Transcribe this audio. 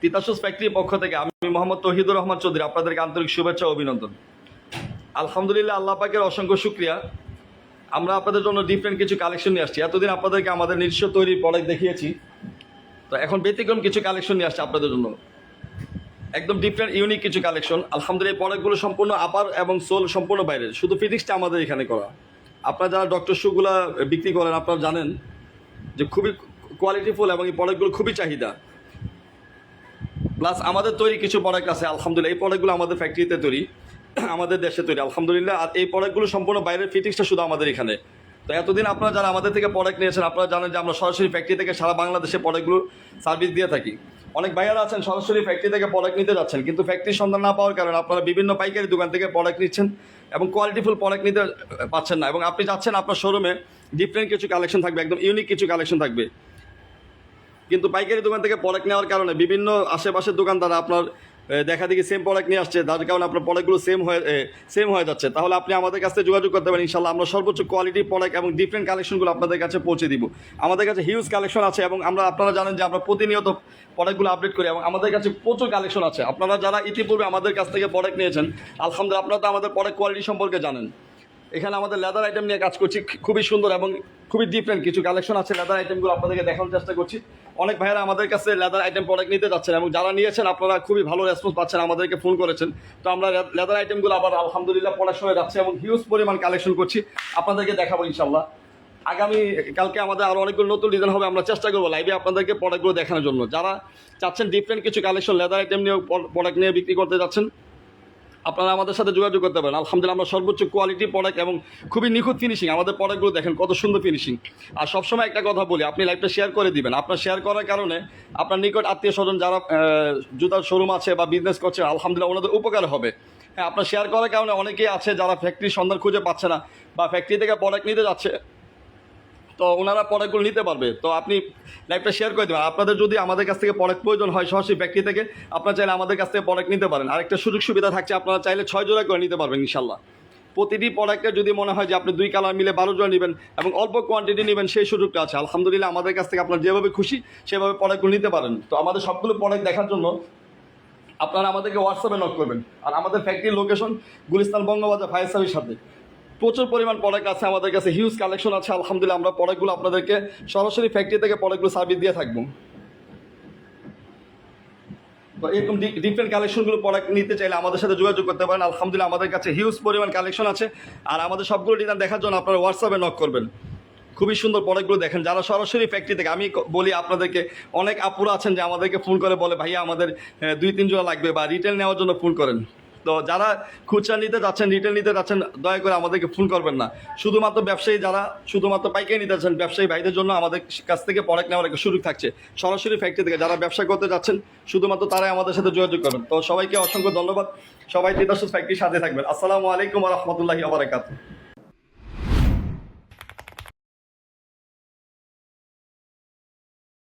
তিতাসুস ফ্যাক্টরির পক্ষ থেকে আমি মোহাম্মদ তহিদুর রহমান চৌধুরী আপনাদেরকে আন্তরিক শুভেচ্ছা অভিনন্দন। আলহামদুলিল্লাহ আল্লাহ পাকের অসংখ্য শুক্রিয়া। আমরা আপনাদের জন্য ডিফারেন্ট কিছু কালেকশন নিয়ে আসছি। এতদিন আপনাদেরকে আমাদের নিজস্ব তৈরি প্রোডাক্ট দেখিয়েছি। তো এখন ব্যতিক্রম কিছু কালেকশন নিয়ে আসছে আপনাদের জন্য। একদম ডিফারেন্ট ইউনিক কিছু কালেকশন আলহামদুলিল্লাহ, এই প্রোডাক্টগুলো সম্পূর্ণ আপার এবং সোল সম্পূর্ণ বাইরে শুধু ফিজিক্সটা আমাদের এখানে করা। আপনারা যারা ডক্টর শুগুলা বিক্রি করেন, আপনারা জানেন যে খুবই কোয়ালিটিফুল এবং এই প্রোডাক্টগুলো খুবই চাহিদা। প্লাস আমাদের তৈরি কিছু প্রোডাক্ট আছে, আলহামদুলিল্লাহ। এই প্রোডাক্টগুলো আমাদের ফ্যাক্টরিতে তৈরি, আমাদের দেশে তৈরি, আলহামদুলিল্লাহ। আর এই প্রোডাক্টগুলো সম্পূর্ণ বাইরের ফিটিংসটা শুধু আমাদের এখানে। তো এতদিন আপনারা যারা আমাদের থেকে প্রোডাক্ট নিয়েছেন, আপনারা জানেন যে আমরা সরাসরি ফ্যাক্টরি থেকে সারা বাংলাদেশে প্রোডাক্টগুলো সার্ভিস দিয়ে থাকি। অনেক ভাইয়ারা আছেন, সরাসরি ফ্যাক্টরি থেকে প্রোডাক্ট নিতে যাচ্ছেন, কিন্তু ফ্যাক্টরির সন্ধান না পাওয়ার কারণে আপনারা বিভিন্ন পাইকারি দোকান থেকে প্রোডাক্ট নিচ্ছেন এবং কোয়ালিটিফুল প্রোডাক্ট নিতে পাচ্ছেন না। এবং আপনি যাচ্ছেন আপনার শোরুমে ডিফারেন্ট কিছু কালেকশন থাকবে, একদম ইউনিক কিছু কালেকশন থাকবে। কিন্তু পাইকারি দোকান থেকে প্রোডাক্ট নেওয়ার কারণে বিভিন্ন আশেপাশের দোকানদার আপনার দেখা দেখি সেম প্রোডাক্ট নিয়ে আসছে, যার কারণে আপনার প্রোডাক্টগুলো সেম হয়ে সেম হয়ে যাচ্ছে। তাহলে আপনি আমাদের কাছে যোগাযোগ করতে পারেন, ইনশাল্লাহ আমরা সর্বোচ্চ কোয়ালিটি প্রোডাক্ট এবং ডিফারেন্ট কালেকশনগুলো আপনাদের কাছে পৌঁছে দিব। আমাদের কাছে হিউজ কালেকশন আছে এবং আমরা, আপনারা জানেন যে আমরা প্রতিনিয়ত প্রোডাক্টগুলো আপডেট করি এবং আমাদের কাছে প্রচুর কালেকশন আছে। আপনারা যারা ইতিপূর্বে আমাদের কাছ থেকে প্রোডাক্ট নিয়েছেন, আলহামদুলিল্লাহ আপনারা তো আমাদের প্রোডাক্ট কোয়ালিটি সম্পর্কে জানেন। এখানে আমাদের লেদার আইটেম নিয়ে কাজ করছি, খুবই সুন্দর এবং খুবই ডিফারেন্ট কিছু কালেকশন আছে লেদার আইটেমগুলো আপনাদেরকে দেখানোর চেষ্টা করছি। অনেক ভাইয়েরা আমাদের কাছে লেদার আইটেম প্রোডাক্ট নিতে যাচ্ছেন এবং যারা নিয়েছেন আপনারা খুবই ভালো রেসপন্স পাচ্ছেন, আমাদেরকে ফোন করেছেন। তো আমরা লেদার আইটেমগুলো আবার আলহামদুলিল্লাহ পড়াশোনায় যাচ্ছে এবং হিউজ পরিমাণ কালেকশন করছি। আপনাদেরকে দেখাবো ইনশাল্লাহ আগামী, কালকে আমাদের আরও অনেকগুলো নতুন ডিজাইন হবে, আমরা চেষ্টা করব লাইভে আপনাদেরকে প্রোডাক্টগুলো দেখানোর জন্য। যারা চাচ্ছেন ডিফারেন্ট কিছু কালেকশন লেদার আইটেম নিয়ে প্রোডাক্ট নিয়ে বিক্রি করতে যাচ্ছেন আপনারা আমাদের সাথে যোগাযোগ করতে পারেন। আলহামদুলিল্লাহ আমরা সর্বোচ্চ কোয়ালিটি প্রোডাক্ট এবং খুবই নিখুঁত ফিনিশিং আমাদের প্রোডাক্টগুলো দেখেন কত সুন্দর ফিনিশিং আর সবসময় একটা কথা বলি, আপনি লাইভটা শেয়ার করে দিবেন। আপনার শেয়ার করার কারণে আপনার নিকট আত্মীয় স্বজন যারা জুতার শোরুম আছে বা বিজনেস করছে, আলহামদুলিল্লাহ ওনাদের উপকার হবে। হ্যাঁ আপনার শেয়ার করার কারণে অনেকেই আছে যারা ফ্যাক্টরির সন্ধান খুঁজে পাচ্ছে না বা ফ্যাক্টরি থেকে প্রোডাক্ট নিতে যাচ্ছে। তো ওনারা প্রোডাক্টগুলো নিতে পারবে। তো আপনি লাইভটা শেয়ার করে দেবেন। আপনাদের যদি আমাদের কাছ থেকে প্রোডাক্ট প্রয়োজন হয় সরাসরি ফ্যাক্টরি থেকে, আপনারা চাইলে আমাদের কাছ থেকে প্রোডাক্ট নিতে পারেন। আরেকটা সুযোগ সুবিধা থাকছে, আপনারা চাইলে ছয় জোড়া করে নিতে পারবেন ইনশাল্লাহ প্রতিটি প্রোডাক্টে যদি মনে হয় যে আপনি দুই কালার মিলে বারো জোড়া নেবেন এবং অল্প কোয়ান্টিটি নেবেন, সেই সুযোগটা আছে। আলহামদুলিল্লাহ আমাদের কাছ থেকে আপনার যেভাবে খুশি, সেভাবে প্রোডাক্টগুলো নিতে পারেন। তো আমাদের সবগুলো প্রোডাক্ট দেখার জন্য আপনারা আমাদেরকে হোয়াটসঅ্যাপে নক করবেন। আর আমাদের ফ্যাক্টরির location Gulistan Bangabazar, fire service সাথে। প্রচুর পরিমাণ প্রোডাক্ট আছে আমাদের কাছে হিউজ কালেকশন আছে, আলহামদুলিল্লাহ আমরা প্রোডাক্টগুলো আপনাদেরকে সরাসরি ফ্যাক্টরি থেকে প্রোডাক্টগুলো সার্ভিস দিয়ে থাকব। এরকম ডিফারেন্ট কালেকশনগুলো প্রোডাক্ট নিতে চাইলে আমাদের সাথে যোগাযোগ করতে পারেন। আলহামদুলিল্লাহ আমাদের কাছে হিউজ পরিমাণ কালেকশন আছে। আর আমাদের সবগুলো ডিজাইন দেখার জন্য আপনারা হোয়াটসঅ্যাপে নক করবেন। খুবই সুন্দর প্রোডাক্টগুলো দেখেন। যারা সরাসরি ফ্যাক্টরি থেকে, আমি বলি আপনাদেরকে, অনেক আপুরা আছেন যে আমাদেরকে ফোন করে বলে, ভাইয়া আমাদের দুই তিন জোড়া লাগবে বা রিটেল নেওয়ার জন্য ফোন করেন। তো যারা খুচরা নিতে যাচ্ছেন রিটেল নিতে যাচ্ছেন, দয়া করে আমাদেরকে ফোন করবেন না। শুধুমাত্র ব্যবসায়ী যারা, শুধুমাত্র পাইকারি নিতে যাচ্ছেন, ব্যবসায়ী ভাইদের জন্য আমাদের কাছ থেকে প্রোডাক্ট নেওয়ার একটা সুযোগ থাকছে। সরাসরি ফ্যাক্টরি থেকে যারা ব্যবসা করতে যাচ্ছেন, শুধুমাত্র তারাই আমাদের সাথে যোগাযোগ করবেন। তো সবাইকে অসংখ্য ধন্যবাদ। সবাই তিতাসুস ফ্যাক্টরির সাথে থাকবেন। আসসালামু আলাইকুম রহমতুল্লাহি আবরাকাতুহ